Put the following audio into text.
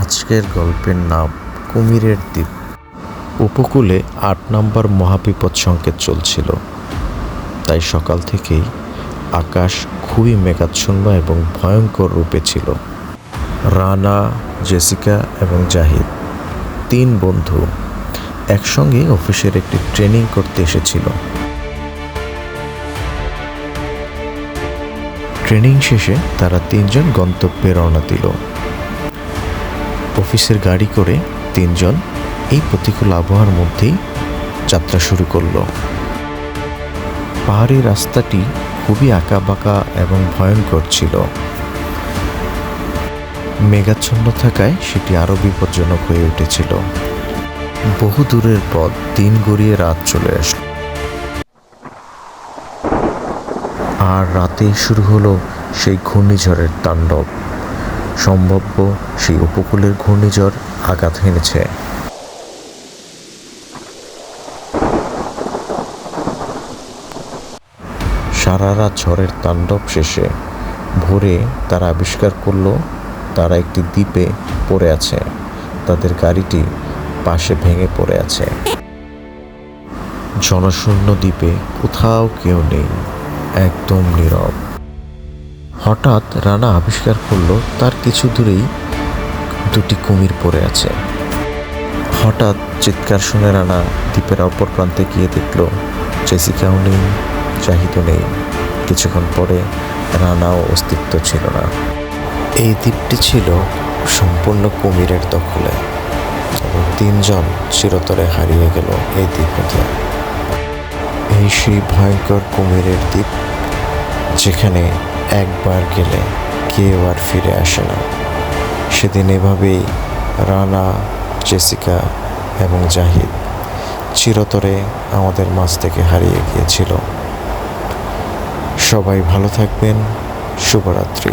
আজকের গল্পের নাম কুমিরের দ্বীপ। উপকূলে আট নম্বর মহাবিপদ সংকেত চলছিল। তাই সকাল থেকেই আকাশ খুবই মেঘাচ্ছন্ন এবং ভয়ঙ্কর রূপে ছিল। রানা, জেসিকা এবং জাহিদ, তিন বন্ধু, একসঙ্গে অফিসের একটি ট্রেনিং করতে এসেছিল। ট্রেনিং শেষে তারা তিনজন গন্তব্যে রওনা দিল। অফিসের গাড়ি করে তিনজন এই প্রতিকূল আবহাওয়ার মধ্যেই যাত্রা শুরু করল। পাহাড়ি রাস্তাটি খুবই আঁকাবাঁকা এবং ভয়ঙ্কর ছিল। মেঘাচ্ছন্ন থাকায় সেটি আরও বিপজ্জনক হয়ে উঠেছিল। বহু দূরের পথ দিন গড়িয়ে রাত চলে আসলো। আর রাতে শুরু হলো সেই ঘূর্ণিঝড়ের তাণ্ডব। সম্ভাব্য সেই উপকূলের ঘূর্ণিঝড় আঘাত হেনেছে। সারা রাত ঝড়ের তাণ্ডব শেষে ভোরে তারা আবিষ্কার করল, তারা একটি দ্বীপে পড়ে আছে। তাদের গাড়িটি পাশে ভেঙে পড়ে আছে। জনশূন্য দ্বীপে কোথাও কেউ নেই, একদম নীরব। হঠাৎ রানা আবিষ্কার করল তার কিছু দূরেই দুটি কুমির পড়ে আছে। হঠাৎ চিৎকার শুনে রানা দ্বীপের অপর প্রান্তে গিয়ে দেখল, জেসিকাও নেই, জাহিদও নেই। কিছুক্ষণ পরে রানাও অস্তিত্ব ছিল না। এই দ্বীপটি ছিল সম্পূর্ণ কুমিরের দখলে। এবং তিনজন চিরতরে হারিয়ে গেল এই দ্বীপ এই সেই ভয়ঙ্কর কুমিরের দ্বীপ, যেখানে একবার গেলে কেউ আর ফিরে আসে না। সেদিন এভাবেই রানা, জেসিকা এবং জাহিদ চিরতরে আমাদের মাছ থেকে হারিয়ে গিয়েছিল। সবাই ভালো থাকবেন। শুভরাত্রি।